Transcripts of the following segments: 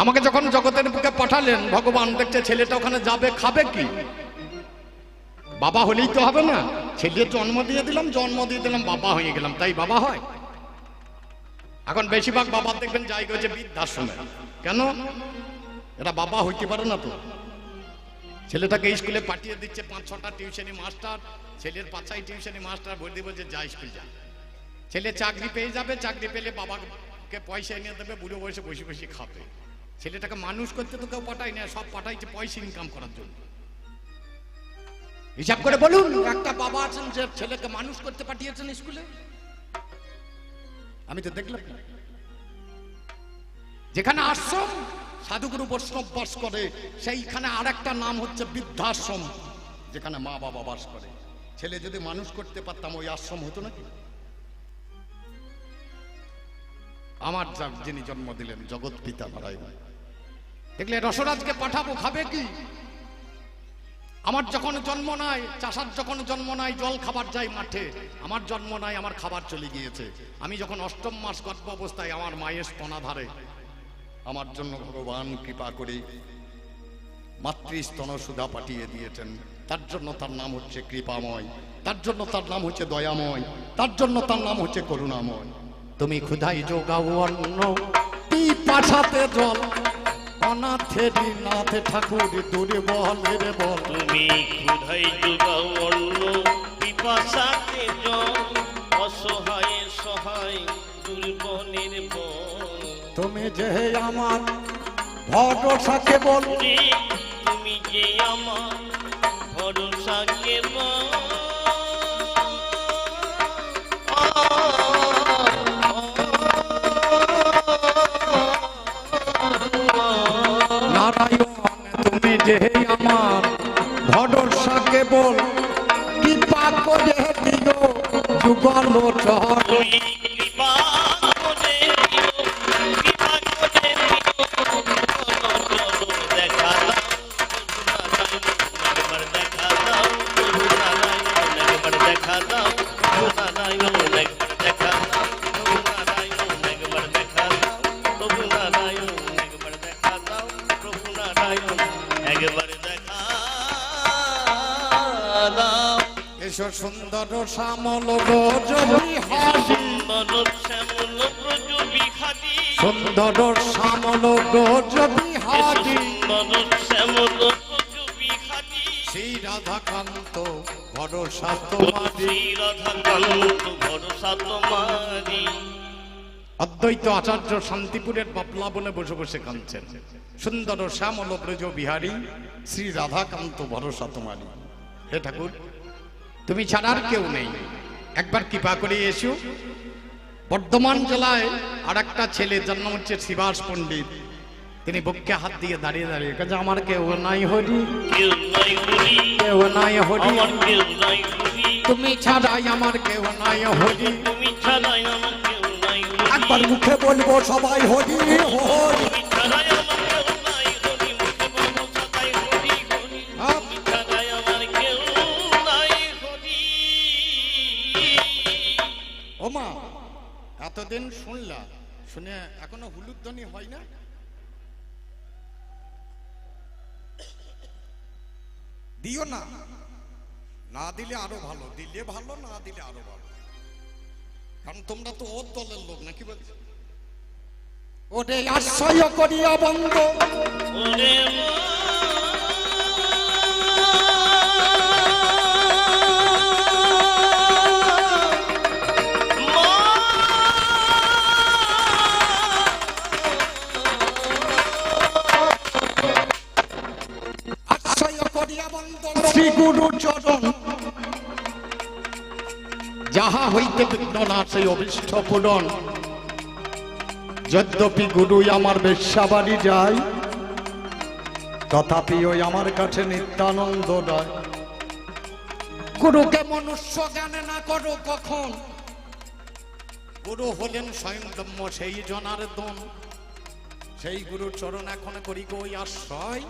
আমাকে যখন জগতের বুকে পাঠালেন, ভগবান দেখছে ছেলেটা ওখানে যাবে, খাবে কি? বাবা হলেই তো হবে না। ছেলে জন্ম দিয়ে দিলাম, জন্ম দিয়ে দিলাম, বাবা হয়ে গেলাম, তাই বাবা হয়। এখন বেশিরভাগ বাবা দেখবেন যাই গেছে বৃদ্ধাশ্রমে। কেন? এরা বাবা হইতে পারে না তো। ছেলেটাকে স্কুলে পাঠিয়ে দিচ্ছে পাঁচ, ছটা টিউশনি মাস্টার, ছেলের পাঁচাই টিউশনি মাস্টার ভর্তি বলছে যা স্কুল যা। ছেলে চাকরি পেয়ে যাবে, চাকরি পেলে বাবাকে পয়সা এনে দেবে, বুড়ো বয়সে বসে বসে খাবে। ছেলেটাকে মানুষ করতে তো কেউ পাঠায় না, সব পাঠাইছে পয়সা ইনকাম করার জন্য। হিসাব করে বলুন, একটা বাবা আছেন যে ছেলেকে মানুষ করতে পাঠিয়েছেন স্কুলে? আমি তো দেখলাম যেখানে আশ্রম, সাধুগুরু বৈষ্ণব বাস করে, সেইখানে আরেকটা নাম হচ্ছে বৃদ্ধাশ্রম, যেখানে মা বাবা বাস করে। ছেলে যদি মানুষ করতে পারতাম, ওই আশ্রম হতো নাকি? আমার যিনি জন্ম দিলেন, জগৎ পিতা নারায়ণ। দেখলে রসরাজকে পাঠাবো, খাবে কি? আমার যখন জন্ম নাই, চাষার যখন জন্ম নাই, জল খাবার যায় মাঠে। আমার জন্ম নাই, আমার খাবার চলে গিয়েছে। আমি যখন অষ্টম মাস গর্ভ অবস্থায়, আমার মায়ের স্তনা ধারে আমার জন্য ভগবান কৃপা করে মাতৃস্তন সুধা পাঠিয়ে দিয়েছেন। তার জন্য তার নাম হচ্ছে কৃপাময়। তার জন্য তার নাম হচ্ছে দয়াময়। তার জন্য তার নাম হচ্ছে করুণাময়। তুমি ক্ষুধাই যোগাও অন্ন পাঠাতে জল? অনাথেরি নাথ ঠাকুর দূরে বলের বল। তুমি ক্ষুধাই যোগাও অন্ন পিপাসাতে জল অসহায় সহায় দুর্বলের বল। তুমি যে আমার ভরসাকে বল। তুমি যে আমার ভরসা কেবল আমার। ভরসাকে বল কৃপা করে দিও যুগল চর তুমি কৃপা করে করে দিও, দেখা দাও, সুন্দর শ্যামল বিহারি। সুন্দর শ্যামল বিহারী। শ্রী রাধাকান্ত ভরসা তোমারি রাধাকান্ত ভরসা তোমারি অদ্বৈত আচার্য শান্তিপুরের বনে বসে বসে কাঁদছেন। সুন্দর শ্যামল ব্রজ বিহারী শ্রী রাধাকান্ত ভরসা তোমারি হে ঠাকুর তুমি ছাড়া আর কেউ নেই। একবার কৃপা করে এসো। বর্ধমান জেলায় আর একটা ছেলে জন্ম হচ্ছে শিবাস পণ্ডিত। তিনি বুককে হাত দিয়ে দাঁড়িয়ে দাঁড়িয়ে কাজে আমার কেউ নাই হরি। কেউ নাই হরি। তুমি ছাড়াই আমার কেউ নাই হরি। তুমি ছাড়াই আমার কেউ নাই হরি। একবার মুখে বলব সবাই হরি হরি। এতদিন শুনলা শুনে এখনও হুলুধ্বনি হয় না? দিও না। না দিলে আরও ভালো দিলে ভালো না দিলে আরও ভালো। কারণ তোমরা তো ওর দলের লোক নাকি বলছো? ওরে আশ্রয় করিয়া বন্ধ। শ্রী গুরু চরণ যাহা হইতে বিঘ্ন না সেই অভিষ্ট পূরণ। যদ্যপি গুরুই আমার বেশ্যাবাড়ি যায়, তথাপি ওই আমার কাছে নিত্যানন্দ নয়। গুরুকে মনুষ্য জ্ঞানে না করো কখন? গুরু হলেন স্বয়ং ব্রহ্ম সেই জনার দন। সেই গুরু চরণ এখন করি গো ওই আশ্রয়।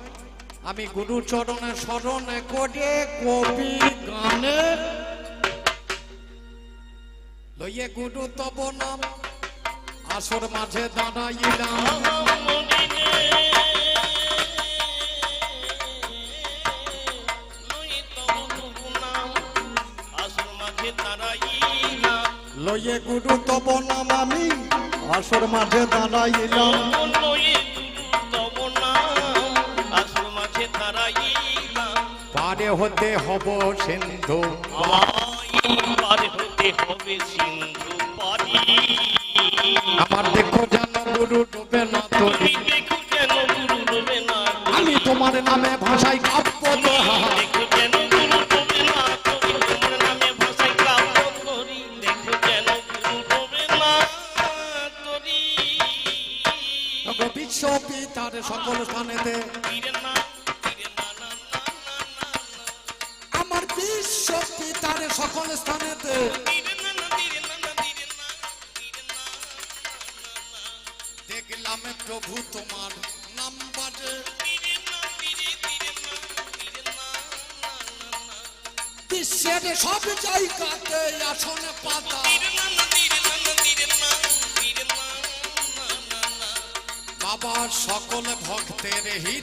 আমি গুরু চরণে স্মরণে করে কবি গানে। লইয়ে গুরু তব নাম, আসর মাঝে দাঁড়াইলাম। লয়ে গুরু তব নাম, আমি আসর মাঝে দাঁড়াইলাম। পারে হতে হব সিন্ধু। আমার দেখো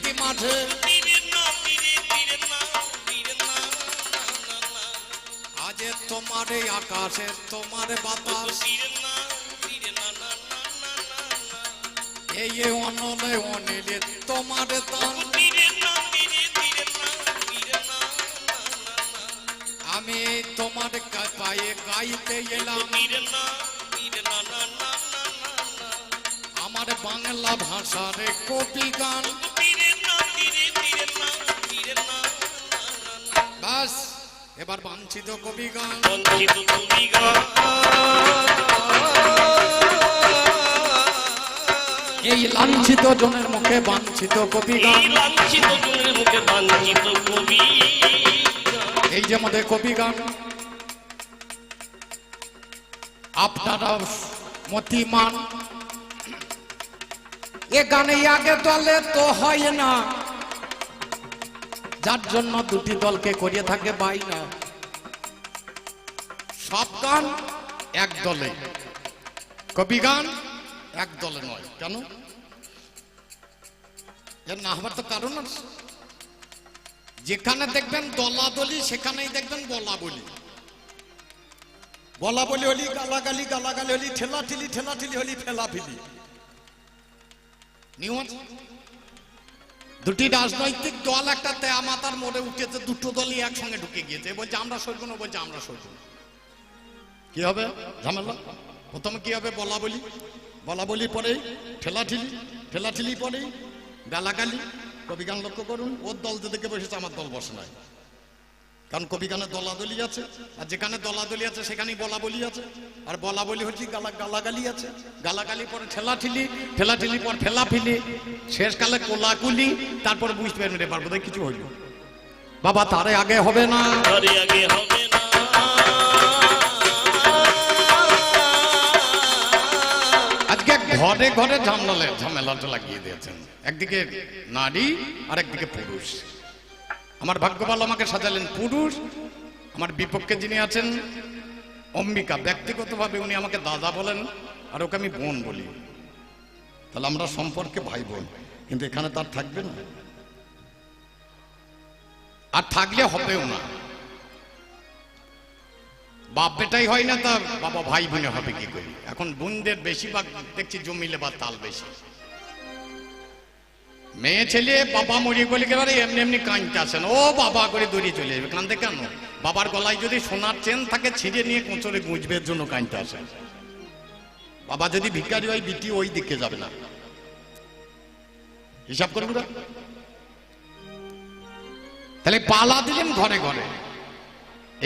হৃদ মাঝে। আজ তোমার আকাশে, তোমার বাতাস। এই অনলে অনিলে তোমার দান আমি তোমার পায়ে গাইতে এলাম। আমার বাংলা ভাষার কবি গান। এবার বাঞ্ছিত কবি গান। এই লাঞ্ছিত জনের মুখে বাঞ্ছিত কবি গান। এই যে আমাদের কবি গান। আপনারা মতিমান। এ গানে আগে দলে তো হয় না। যার জন্য দুটি দলকে করিয়ে থাকে বাই না সব গান এক দলে। কবি গান এক দলে নয়। কেন? না হবার তো কারণ আছে। যেখানে দেখবেন দলা দলি সেখানেই দেখবেন বলা বলি বলা বলি হলি, গালাগালি গালাগালি হলি, ঠেলাঠেলি ঠেলাঠেলি হলি, ফেলাফেলি। নিয়ম আছে? দুটি রাজনৈতিক দল একটা তে মাতার মোড়ে উঠেছে দুটো দলই একসঙ্গে ঢুকে গিয়েছে। এবার আমরা সইব না বলছে, আমরা সইব। কি হবে? ঝামেলা? প্রথমে কি হবে? বলা বলি বলা বলি পরে, ঠেলাঠেলি ঠেলাঠেলি পরে গালাগালি কবি গান লক্ষ্য করুন, ওর দল যে দেখে বসেছে, আমার দল বসে নাই। কারণ কবি গানে দলাদলি আছে আর যেখানে দলাদলি আছে সেখানেই বলা বলি আছে। আর বলা বলি হচ্ছে গালা গালাগালি আছে। গালাগালি পরে ঠেলা ঠিলি ঠেলাঠেলি ঠেলাঠেলি পর ফেলাফেলি শেষকালে কোলাকুলি তারপর বুঝতে পারবেন রে পারব কিছু হইল। বাবা তারে আগে হবে না। ঘরে আগে হবে না। আজকে ঘরে ঘরে ঝামেলা ঝামেলাটা লাগিয়ে দিয়েছেন। একদিকে নারী আর একদিকে পুরুষ। আমার ভাগ্য ভালো আমাকে সাজালেন পুরুষ। আমার বিপক্ষে যিনি আছেন, অম্বিকা, ব্যক্তিগতভাবে উনি আমাকে দাদা বলেন আর ওকে আমি বোন বলি। তাহলে আমরা সম্পর্কে ভাই বোন কিন্তু এখানে তার থাকবে না। আর থাকলে হবেও না। বাপ বেটাই হয় না তা বাবা ভাই বোনে হবে কি করি? এখন বোনদের বেশিরভাগ দেখছি জমিলে বা তাল বেশি। মেয়ে ছেলে বাবা মরিয়ে গলি গেলে এমনি এমনি কাঁদতে আসেন ও বাবা করে দৌড়িয়ে চলে যাবে কান্দে কেন? বাবার গলায় যদি সোনার চেন থাকে, ছিঁড়ে নিয়ে কোঁচরে গুঁজবের জন্য কাঁদতে আসে। বাবা যদি ভিখারি হয়, বিটি ওই দিকে যাবে না। হিসাব করুন না তাহলে পালা দিলেন ঘরে ঘরে।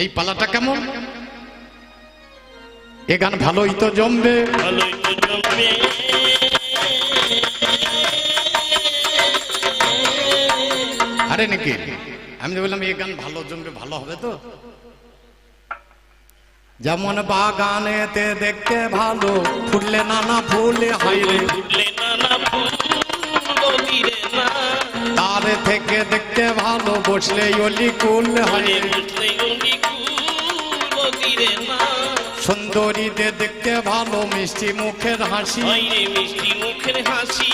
এই পালাটা কেমন? এ গান ভালোই তো জমবে। ভালোই তো জমবে। আরে নাকি? আমি তো বললাম এ গান ভালো জমবে ভালো হবে তো? যেমন বাগানেতে দেখতে ভালো ফুললে নানা ফুলে হাইরে ফুটলে নানা ফুল বলিরে না তার থেকে দেখতে ভালো বসলে অলি কুল হাইরে সুন্দরীতে দেখতে ভালো মিষ্টি মুখের হাসি। মিষ্টি মুখের হাসি।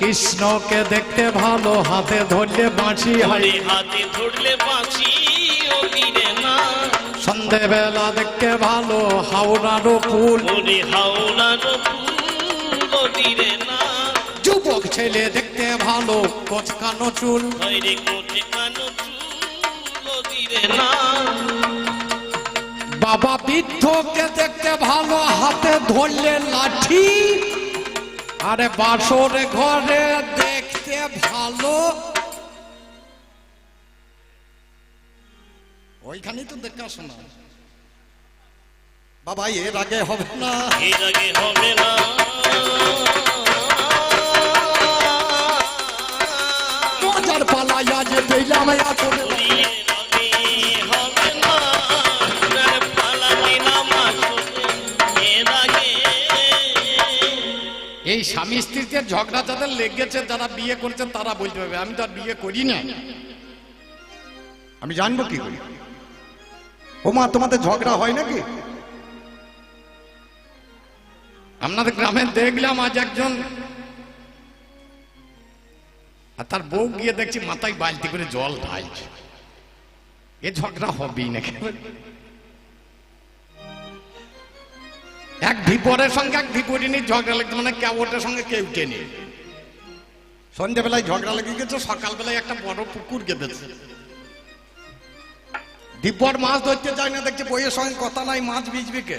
কৃষ্ণকে দেখতে ভালো হাতে ধরলে হাই হরে হাতে ধরলে বাঁচি সন্ধেবেলা দেখতে ভালো ফুল। হাওড়ার ফুল ও যুবক ছেলে দেখতে ভালো কোচকানো চুল। বাবা বৃদ্ধকে দেখতে ভালো হাতে ধরলে লাঠি। আরে বাসর ঘরে দেখতে ভালো। ওইখানেই তো দেখা শোনা। বাবা এর আগে হবে না। এর আগে হবে না। মজার পালাইয়া যে দিলাম করে এই স্বামী স্ত্রীতে ঝগড়া যাদের লেগেছে যারা বিয়ে করেছে তারা বলতে পারবে আমি তো আর বিয়ে করি না আমি জানব কি করি? ও মা তোমাদের ঝগড়া হয় নাকি? আপনাদের গ্রামে দেখলাম আজ একজন আর তার বউ গিয়ে দেখছি মাথায় বালতি করে জল ঢালছে। এ ঝগড়া হবেই নাকি? এক ভিপরের সঙ্গে এক ভিপরিনীর ঝগড়া লেগেছে মানে কেবটের সঙ্গে কেউ টেনে সন্ধ্যেবেলায় ঝগড়া লেগে গেছে, সকালবেলায় একটা বড় পুকুর গেঁথেছে দীপর মাছ ধরতে যায় না, দেখছে বইয়ের সঙ্গে কথা নাই, মাছ বিজবে কে?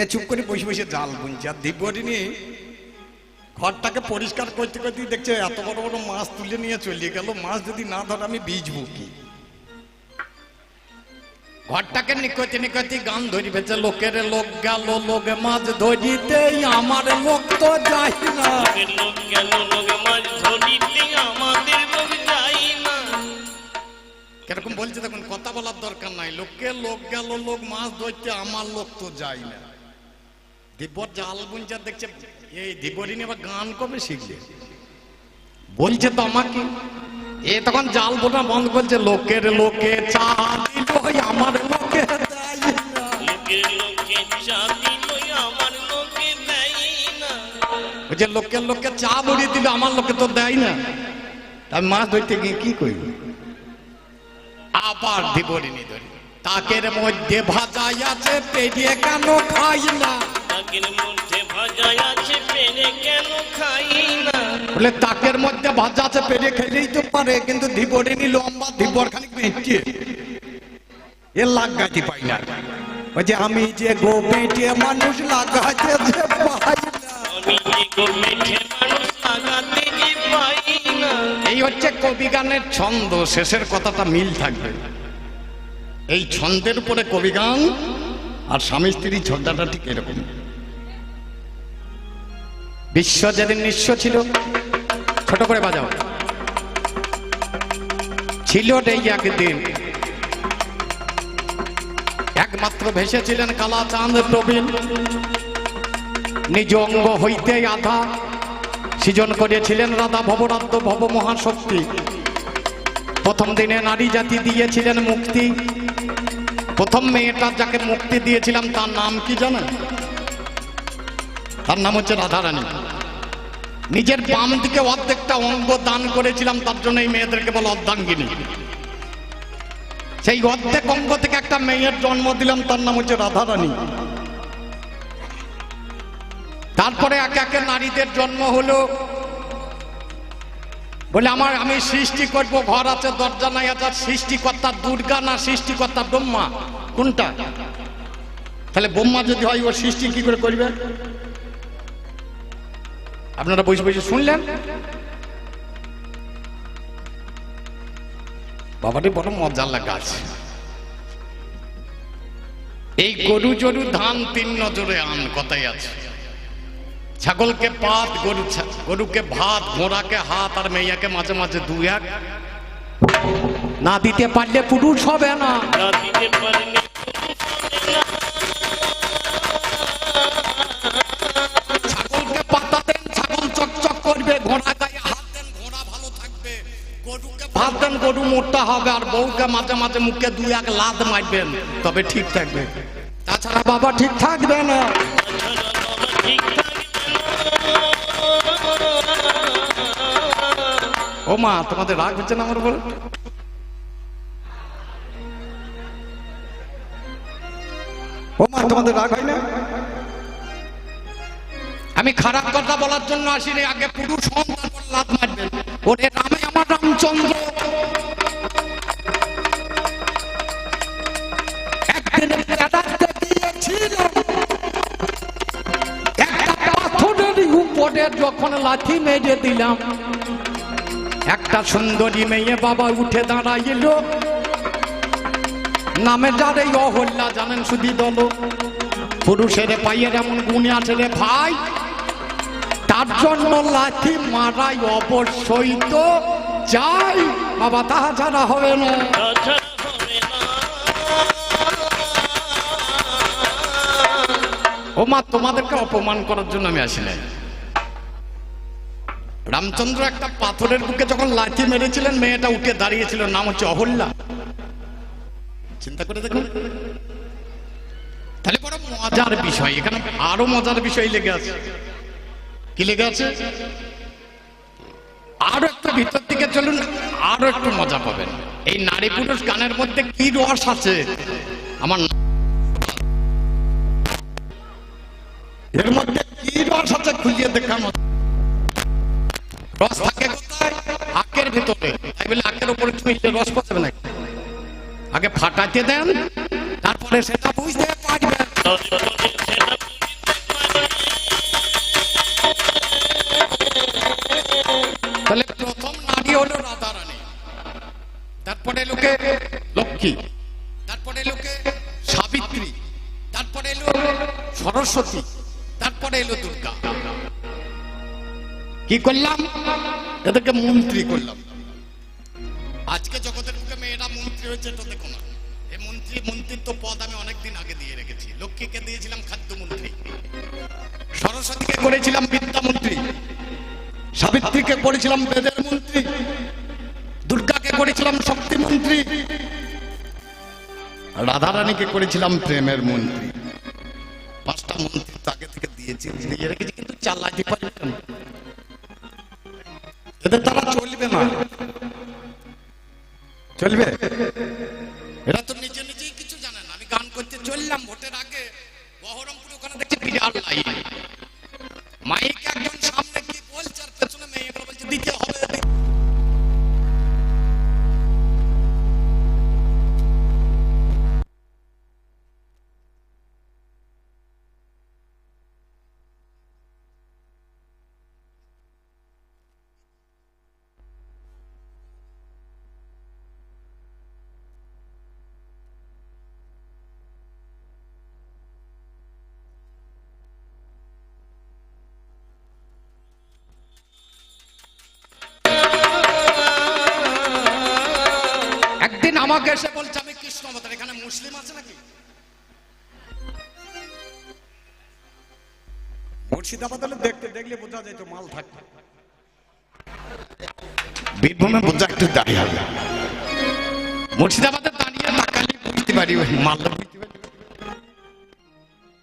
এ চুপ করে বসে বসে জাল বুনছে, আর দীপরিনী ঘরটাকে পরিষ্কার করতে করতে দেখছে, এত বড় বড় মাছ তুলে নিয়ে চলিয়ে গেল, মাছ যদি না ধরে আমি বিজবো কি? ঘরটাকে নিকতে নিকতে গান ধরি ফেছে লোকের লোক গেল লোক মাছ ধরিতেই আমার লোক তো যাই না। লোক গেল লোক মাছ ধরিতে আমাদের লোক যাই না। কীরকম বলছে দেখুন কথা বলার দরকার নাই। লোকে লোক গেল লোক মাছ ধরতে আমার লোক তো যাই না। দিব্যর জাল বুনচার দেখছে এই দিব্যরিনী আবার গান কবে শিখলে বলছে তো আমাকে। এ তখন জাল বোনা বন্ধ করছে লোকের লোকে চা দিল আমার লোকে লোকের লোকে চা দিল আমার লোকে দেয় না। বলছে লোকের লোকে চা বড়িয়ে দিল আমার লোকে তো দেয় না। আমি মাছ ধরতে গিয়ে কি করি? আবার দিবরিনি ধরি। তাকের মধ্যে ভাজাই আছে পেরিয়ে কেন খাই না? তাকের মধ্যে ভাজা আছে পেরে কেন খাই না? বলে তাকের মধ্যে ভাজা আছে পেরিয়ে খেলেই তো পারে কিন্তু ধীবরিনী লম্বা ধীবর খানিক বেঁচে। এ লাগাইতে পাই না। ওই যে আমি যে গো বেঁটে মানুষ লাগাইতে যে পাই না। আমি যে গো মেঠে মানুষ লাগাতে যে পাই না। এই হচ্ছে কবি গানের ছন্দ শেষের কথাটা মিল থাকবে। এই ছন্দের উপরে কবি গান আর স্বামী স্ত্রী ঝগড়াটা ঠিক এরকম। বিশ্ব যেদিন নিঃস্ব ছিল, ছোট করে বাজাও। ছিল এই একদিন। একমাত্র ভেসেছিলেন কালা চাঁদ প্রবীণ। নিজ অঙ্গ হইতে আধা সৃজন করেছিলেন রাধা ভবরাদ্য ভব মহাশক্তি। প্রথম দিনে নারী জাতি দিয়েছিলেন মুক্তি। প্রথম মেয়েটা যাকে মুক্তি দিয়েছিলাম তার নাম কি জানেন? তার নাম হচ্ছে রাধারানী। নিজের বাম দিকে অর্ধেকটা অঙ্গ দান করেছিলাম, তার জন্য এই মেয়েদেরকে বলে অর্ধাঙ্গিনী। সেই অর্ধেক অঙ্গ থেকে একটা মেয়ের জন্ম দিলাম, তার নাম হচ্ছে রাধারানী। তারপরে একে একে নারীদের জন্ম হলো। বলে আমার, আমি সৃষ্টি করব, ঘর আছে, দরজা নাই আছে সৃষ্টিকর্তা দুর্গা না সৃষ্টিকর্তা ব্রহ্মা? কোনটা? তাহলে ব্রহ্মা যদি হয়, ও সৃষ্টি কি করে করবে? আপনারা বসে বসে শুনলেন? বাবাটি বড় মজার লাগা আছে। এই গরু জরু ধান তিন নজরে আন, কথাই আছে। ছাগলকে পাত, গরু গরুকে ভাত, ঘোড়াকে হাত, আর মেয়াকে মাঝে মাঝে দু এক। না দিতে পারলে পুরুষ হবে না। দিতে পারেনি করবে ঘোড়া গায়ে হাত দেন ঘোড়া ভালো থাকবে। গরুকে ভাত দেন গরু মোটা হবে আর বউকে মাঝে মাঝে মুখে দুই এক লাদ মারবেন তবে ঠিক থাকবে। তাছাড়া বাবা ঠিক থাকবে না। ও মা তোমাদের রাগ হচ্ছে না আমার উপর? ও মা তোমাদের রাগ হয় না? আমি খারাপ কথা বলার জন্য আসিনি, আগে পুরুষ হন, তারপর লাত মারবেন। ওরে রামে আমার রামচন্দ্র। যখন লাথি মেরে দিলাম, একটা সুন্দরী মেয়ে বাবা উঠে দাঁড়াইল। নামে যার এই অহল্যা, জানেন শুধু দল পুরুষের পাইয়ের এমন গুণে আছে রে ভাই। তার জন্য লাঠি মারাই অবশ্যই তো চাই বাবা তাহা ছাড়া হবে না। ও মা, তোমাদেরকে অপমান করার জন্য আমি আসি রামচন্দ্র একটা পাথরের বুকে যখন লাঠি মেরেছিলেন, মেয়েটা উঠে দাঁড়িয়েছিল, নাম হচ্ছে অহল্যা। চিন্তা করে দেখুন। তাহলে বড় মজার বিষয়, এখানে আরও মজার বিষয় লেগে আছে। কি লেগে আছে? আরও একটু ভিতর দিকে চলুন, আরও একটু মজা পাবেন। এই নারী পুরুষ গানের মধ্যে কি রস আছে? আমার এর মধ্যে কি রস আছে খুঁজিয়ে দেখানো রস থাকে কোথায়? আখের ভিতরে। তাই বলে আখের উপরে ছুঁইলে রস পাবে নাকি? আগে ফাটাতে দেন, তারপরে সেটা বুঝতে পারবেন। লোকে লক্ষ্মী, তারপরে লোকে সাবিত্রী, তারপরে এলো সরস্বতী, তারপরে এলো দুর্গা। কি করলাম? এদেরকে মন্ত্রী করলাম। আজকে জগতের মুখে মেয়েরা মন্ত্রী হয়েছে এটা দেখো না। এই মন্ত্রী, মন্ত্রিত্ব পদ আমি অনেকদিন আগে দিয়ে রেখেছি। লক্ষ্মীকে দিয়েছিলাম খাদ্যমন্ত্রী সরস্বতীকে করেছিলাম বিদ্যামন্ত্রী সাবিত্রীকে করেছিলাম মন্ত্রী দুর্গাকে করেছিলাম শক্তি মন্ত্রী। রাধারানীকে করেছিলাম প্রেমের মন্ত্রী। পাঁচটা মন্ত্রী তাকে থেকে দিয়েছি দিয়ে রেখেছি কিন্তু চালাইতে পারবে না। এদের তারা চলবে না। চলবে? এরা তো নিজে নিজেই কিছু জানে না। আমি গান করতে চললাম, ভোটের আগে বহরমপুর ওখানে দেখছি বিরাট লাইন। আমাকে এসে বলছে আমি কৃষ্ণ অবতার এখানে মুসলিম আছে নাকি? মুর্শিদাবাদ দেখতে দেখলে বোঝা যেত মাল থাকতো বীরভূমে বোঝা একটু দাঁড়িয়ে হবে। মুর্শিদাবাদে দাঁড়িয়ে তাকালি বুঝতে পারি মাল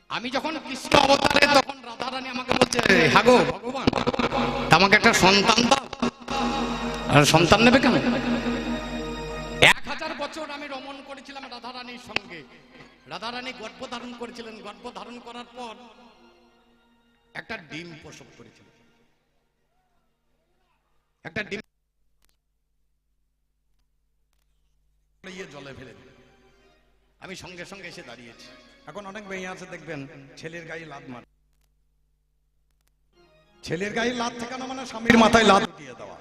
আমি যখন কৃষ্ণ অবতারে তখন রাধারানী আমাকে বলছে হাগো ভগবান আমাকে একটা সন্তান দাও। আর সন্তান নেবে কেন বছর আমি রমণ করেছিলাম রাধারানীর সঙ্গে। রাধারানী গর্ভ ধারণ করেছিলেন। গর্ভ ধারণ করার পর একটা ডিম প্রসব করেছিলেন একটা ডিম জলে ফেলে। আমি সঙ্গে সঙ্গে এসে দাঁড়িয়েছি। এখন অনেক মেয়ে আছে, দেখবেন, ছেলের গায়ে লাদ মার। ছেলের গায়ে লাদ ঠেকানো মানে স্বামীর মাথায় লাদ দিয়ে দেওয়া।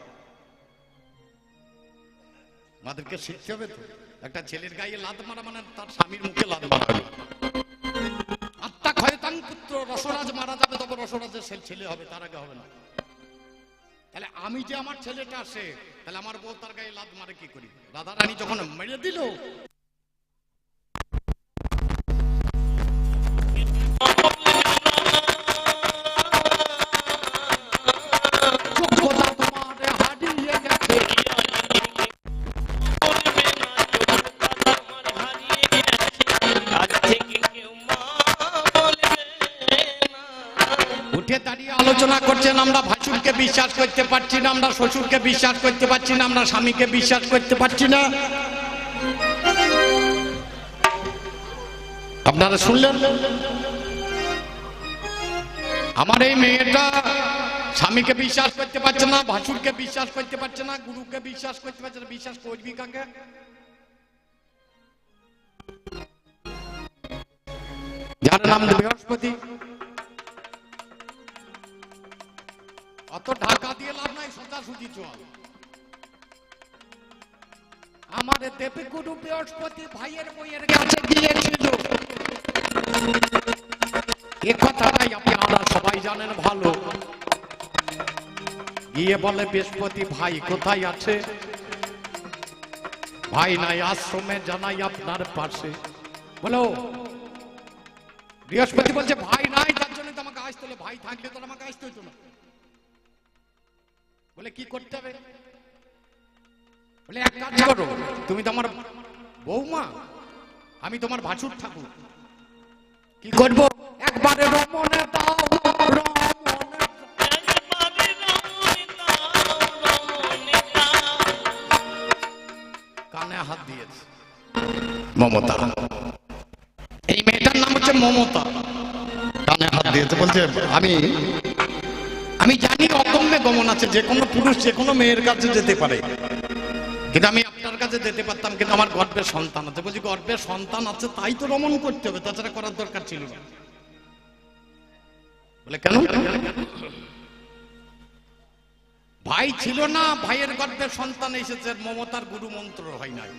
আমাদেরকে শিখতে হবে তো। একটা ছেলের গায়ে লাদ মারা মানে তার স্বামীর মুখে লাদ মারা। আত্মা ক্ষয়তাং পুত্র রসরাজ মারা যাবে, তবে রসরাজের ছেলে হবে, তার আগে হবে না। তাহলে আমি যে আমার ছেলেটা আসে তাহলে আমার বউ তার গায়ে লাদ মারে কি করি? রাধা রানী যখন মেরে দিল আমরা ভাসুরকে বিশ্বাস করতে পারছি না, আমরা শ্বশুরকে বিশ্বাস করতে পারছি না, আমরা স্বামীকে বিশ্বাস করতে পারছি না। আপনারা শুনলেন? আমার এই মেয়েটা স্বামীকে বিশ্বাস করতে পারছে না, ভাসুরকে বিশ্বাস করতে পারছে না, গুরুকে বিশ্বাস করতে পারছে না, বিশ্বাস করবি কাকে? যার নাম বৃহস্পতি। অত ঢাকা দিয়ে লাভ নাই, সোজা সুজি চল। আমার দেবগুরু বৃহস্পতি ভাইয়ের বইয়ের কাছে গিয়েছিল এ কথাটাই আপনারা সবাই জানেন ভালো। গিয়ে বলে, বৃহস্পতি ভাই, কোথায় আছে? ভাই নাই আশ্রমে, জানাই আপনার পাশে। বলো, বৃহস্পতি বলছে, ভাই নাই, তার জন্য তো আমাকে আসতে হলো। ভাই থাকলে তো আমাকে আসতে হতো না। বলে কি করতে হবে? বলে এক কাজ করো তুমি তো আমার বৌমা আমি তোমার ভাসুর ঠাকুর। কি করব? একবারে রমনে দাও। কানে হাত দিয়েছে। মমতা। এই মেয়েটার নাম হচ্ছে মমতা। কানে হাত দিয়েছে বলছে আমি আমি জানি অগম্যে গমন আছে, যে কোনো পুরুষ, যে কোনো মেয়ের কাছে যেতে পারে। কিন্তু আমি আপনার কাছে যেতে পারতাম, কিন্তু আমার গর্বের সন্তান আছে। বলছি গর্বের সন্তান আছে, তাই তো রমন করতে হবে, তাছাড়া করার দরকার ছিল না। বলে, কেন? ভাই ছিল না, ভাইয়ের গর্ভের সন্তান এসেছে মমতার গুরু মন্ত্র হয় নাই।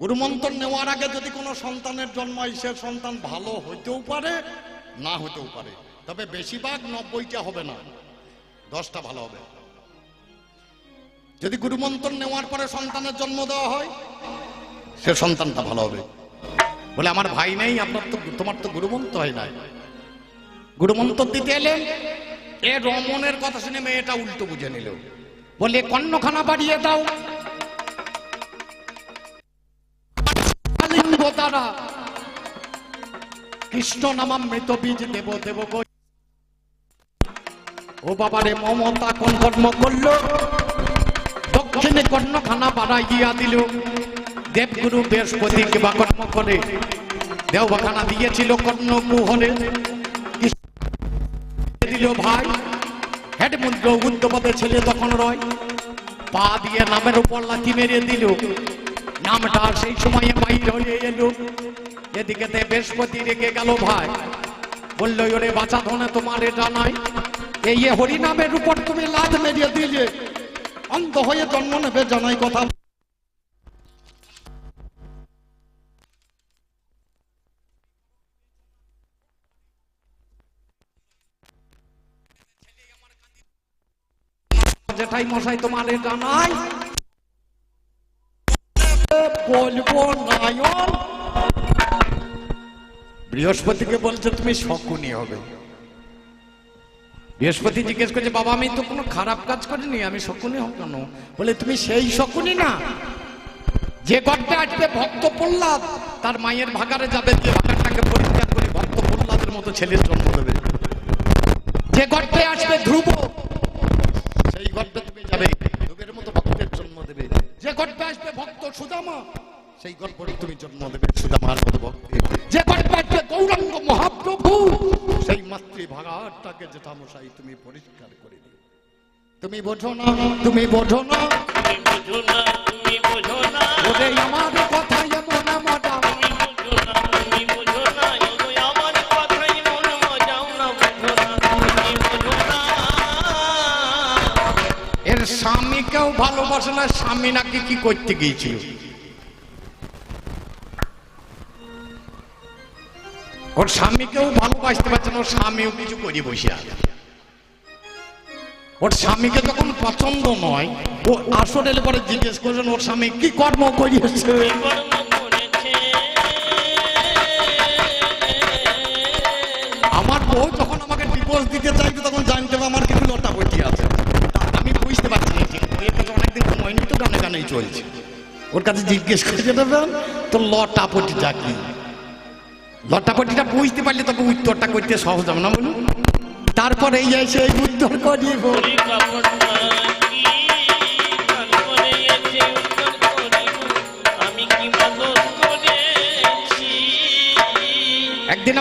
গুরু মন্ত্র নেওয়ার আগে যদি কোনো সন্তানের জন্ম হয়, সে সন্তান ভালো হইতেও পারে, না হইতেও পারে। তবে বেশিরভাগ নব্বইটা হবে না। দশটা ভালো হবে। যদি গুরু মন্ত্র নেওয়ার পরে সন্তানের জন্ম দেওয়া হয়, সে সন্তানটা ভালো হবে। বলে, আমার ভাই নেই, আপনার তো, তোমার তো গুরুমন্ত্র হয় নাই। গুরুমন্ত্র দিতে এলেন এ রমনের কথা শুনে মেয়েটা উল্টো বুঝে নিল। বলে, কন্যখানা বাড়িয়ে দাও। কৃষ্ণ নামা মৃত বীজ দেব দেব। ও বাবারে, মমতা কোন কর্ম করল? দক্ষিণে কর্ণখানা বাড়াইয়া দিল। দেবগুরু বৃহস্পতি কিবা কর্ম করে। দেওবাখানা দিয়েছিল কর্ণ কুহরে দিল ভাই। হেড মুদ্র উদ্যপদে ছেলে তখন রয়। পা দিয়ে নামের উপর লাথি মেরে দিল। নামটা সেই সময়ে বাইর হয়ে এলো। এদিকে বৃহস্পতি রেগে গেল ভাই। বলল, ওরে বাঁচা ধনে তোমার এটা নাই। এই এ হরি নামের উপর তুমি লাথ মেরিয়ে দিলে। অন্ধ হয়ে জন্ম নেবে জানাই কথা। জেঠাই মশাই, তোমার এটা নাই। বলব বৃহস্পতিকে বলছে তুমি শকুনি হবে। বৃহস্পতি জিজ্ঞেস করছে, বাবা, আমি তো কোনো খারাপ কাজ করিনি, আমি শকুনি হব কেন? বলে, তুমি সেই শকুনি না, যে গর্তে আসবে ভক্ত প্রহ্লাদ তার মায়ের ভাগারে যাবে, যে ভাগারটাকে পরিত্যাগ করে ভক্ত প্রহ্লাদের মতো ছেলের জন্ম দেবে। যে গর্তে আসবে ধ্রুব, সেই গর্তে তুমি যাবে, ধ্রুবের মতো ভক্তের জন্ম দেবে। যে গর্তে আসবে ভক্ত সুদামা, সেই গর্ভে তুমি জন্ম দেবে সুদামার মতো ভক্তি। যে গৌরাঙ্গ মহাপ্রভু, সেই মাতৃভাগারটাকে জেঠামশাই তুমি পরিষ্কার করে দিও। তুমি বোঝো না, তুমি বোঝো না। স্বামীকেও ভালোবাসে না, স্বামী নাকি কি করতে গিয়েছিল? ওর স্বামীকেও ভালোবাসতে পারছে না, ওর স্বামীও কিছু করে বসে আছে। ওর স্বামীকে যখন পছন্দ নয়, ও আসলে পরে জিজ্ঞেস করছেন ওর স্বামী কি কর্ম করিয়েছে? আমার বউ যখন আমাকে ডিভোর্স দিতে চাইছে, তখন জানতে আমার কিছু লটা বইটি আছে আমি বুঝতে পারছি না বইয়ের অনেকদিন সময় নিয়ে তো গানে গানেই চলছে। ওর কাছে জিজ্ঞেস করে দেবেন তো লটা পটিটা কি? লটাপটিটা বুঝতে পারলে তবে উত্তরটা করতে সহজ হবে না বলুন তারপরে এই এসে এই উত্তর করিব একদিন